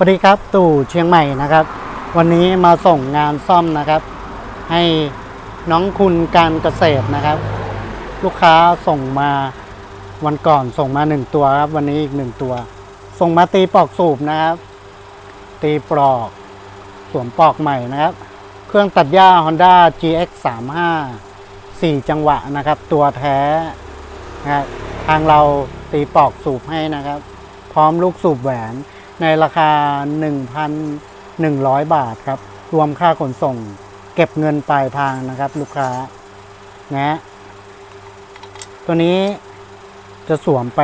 สวัสดีครับตู่เชียงใหม่นะครับ วันนี้มาส่งงานซ่อมนะครับ ให้น้องคุณการเกษตรนะครับ ลูกค้าส่งมาวันก่อนส่งมาหนึ่งตัวครับ วันนี้อีกหนึ่งตัว ส่งมาตีปลอกสูบนะครับ ตีปลอกสวมปลอกใหม่นะครับ เครื่องตัดหญ้า Honda GX 3 5 4จังหวะนะครับ ตัวแท้นะครับทางเราตีปลอกสูบให้นะครับ พร้อมลูกสูบแหวน ในราคา 1,100 บาทครับ รวมค่าขนส่ง เก็บเงินปลายทางนะครับ ลูกค้านะตัวนี้จะสวมไป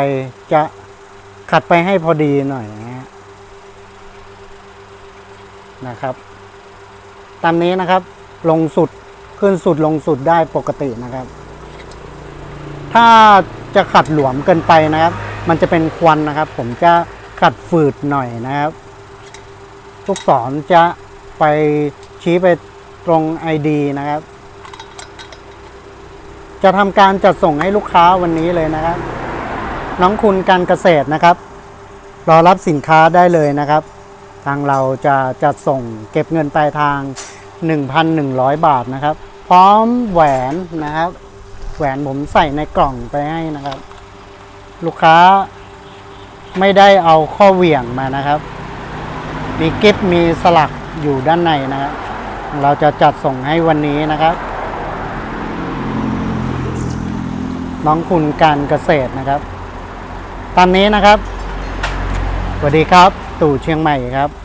จะขัดไปให้พอดีหน่อยนะนะครับ ตามนี้นะครับ ลงสุดขึ้นสุดลงสุดได้ปกตินะครับ ถ้าจะขัดหลวมเกินไปนะครับ มันจะเป็นควันนะครับ ผมจะ ขัดฝืดหน่อยนะครับ ลูกศรจะไปชี้ไปตรง ID นะครับ จะทำการจัดส่งให้ลูกค้าวันนี้เลยนะครับ น้องคุณการเกษตรนะครับ รอรับสินค้าได้เลยนะครับ ทางเราจะจัดส่งเก็บเงินปลายทาง 1,100 บาทนะครับ พร้อมแหวนนะครับ แหวนผมใส่ในกล่องไปให้นะครับ ลูกค้า ไม่ได้เอาข้อเหวี่ยงมานะครับ มีกิฟมีสลักอยู่ด้านในนะครับ เราจะจัดส่งให้วันนี้นะครับ น้องคุณการเกษตรนะครับ ตามนี้นะครับสวัสดีครับ ตู่เชียงใหม่ครับ